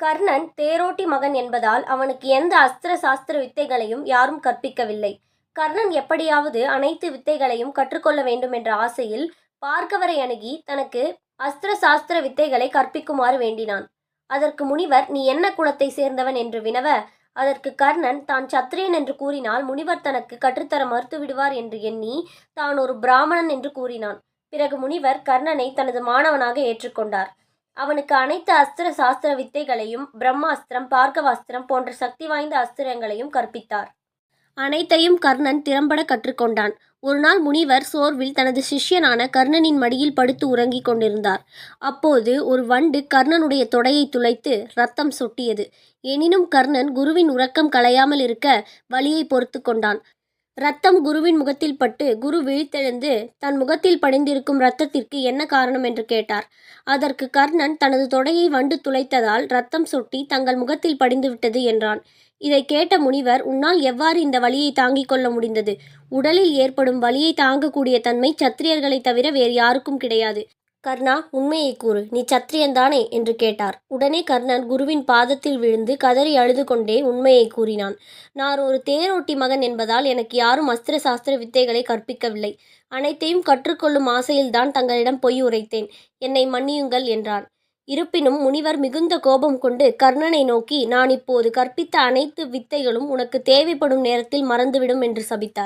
கர்ணன் தேரோட்டி மகன் என்பதால் அவனுக்கு எந்த அஸ்திர சாஸ்திர வித்தைகளையும் யாரும் கற்பிக்கவில்லை. கர்ணன் எப்படியாவது அனைத்து வித்தைகளையும் கற்றுக்கொள்ள வேண்டும் என்ற ஆசையில் பார்க்கவரை அணுகி தனக்கு அஸ்திர சாஸ்திர வித்தைகளை கற்பிக்குமாறு வேண்டினான். அதற்கு முனிவர் நீ என்ன குலத்தை சேர்ந்தவன் என்று வினவ அதற்கு கர்ணன் தான் சத்திரியன் என்று கூறினால் முனிவர் தனக்கு கற்றுத்தர மறுத்துவிடுவார் என்று எண்ணி தான் ஒரு பிராமணன் என்று கூறினான். பிறகு முனிவர் கர்ணனை தனது மாணவனாக ஏற்றுக்கொண்டார். அவனுக்கு அனைத்து அஸ்திர சாஸ்திர வித்தைகளையும் பிரம்மாஸ்திரம் பார்க்கவாஸ்திரம் போன்ற சக்தி வாய்ந்த அஸ்திரங்களையும் கற்பித்தார். அனைத்தையும் கர்ணன் திறம்பட கற்றுக்கொண்டான். ஒருநாள் முனிவர் சோர்வில் தனது சிஷ்யனான கர்ணனின் மடியில் படுத்து உறங்கிக் கொண்டிருந்தார். அப்போது ஒரு வண்டு கர்ணனுடைய தொடையை துளைத்து ரத்தம் சொட்டியது. எனினும் கர்ணன் குருவின் உறக்கம் கலையாமல் இருக்க வலியை பொறுத்து கொண்டான். ரத்தம் குருவின் முகத்தில் பட்டு குரு விழித்தெழுந்து தன் முகத்தில் படிந்திருக்கும் ரத்தத்திற்கு என்ன காரணம் என்று கேட்டார். அதற்கு கர்ணன் தனது தொடையை வண்டு துளைத்ததால் ரத்தம் சொட்டி தங்கள் முகத்தில் படிந்துவிட்டது என்றான். இதைக் கேட்ட முனிவர் உன்னால் எவ்வாறு இந்த வலியை தாங்கிக் கொள்ள முடிந்தது? உடலில் ஏற்படும் வலியை தாங்கக்கூடிய தன்மை சத்திரியர்களைத் தவிர வேறு யாருக்கும் கிடையாது. கர்ணா உண்மையைக் கூறு. நீ சத்திரியன்தானே? என்று கேட்டார். உடனே கர்ணன் குருவின் பாதத்தில் விழுந்து கதறி அழுது கொண்டே உண்மையைக் கூறினான். நான் ஒரு தேரோட்டி மகன் என்பதால் எனக்கு யாரும் அஸ்திர சாஸ்திர வித்தைகளை கற்பிக்கவில்லை. அனைத்தையும் கற்றுக்கொள்ளும் ஆசையில்தான் தங்களிடம் பொய் உரைத்தேன். என்னை மன்னியுங்கள் என்றான். இருப்பினும் முனிவர் மிகுந்த கோபம் கொண்டு கர்ணனை நோக்கி நான் இப்போது கற்பித்த அனைத்து வித்தைகளும் உனக்கு தேவைப்படும் நேரத்தில் மறந்துவிடும் என்று சபித்தார்.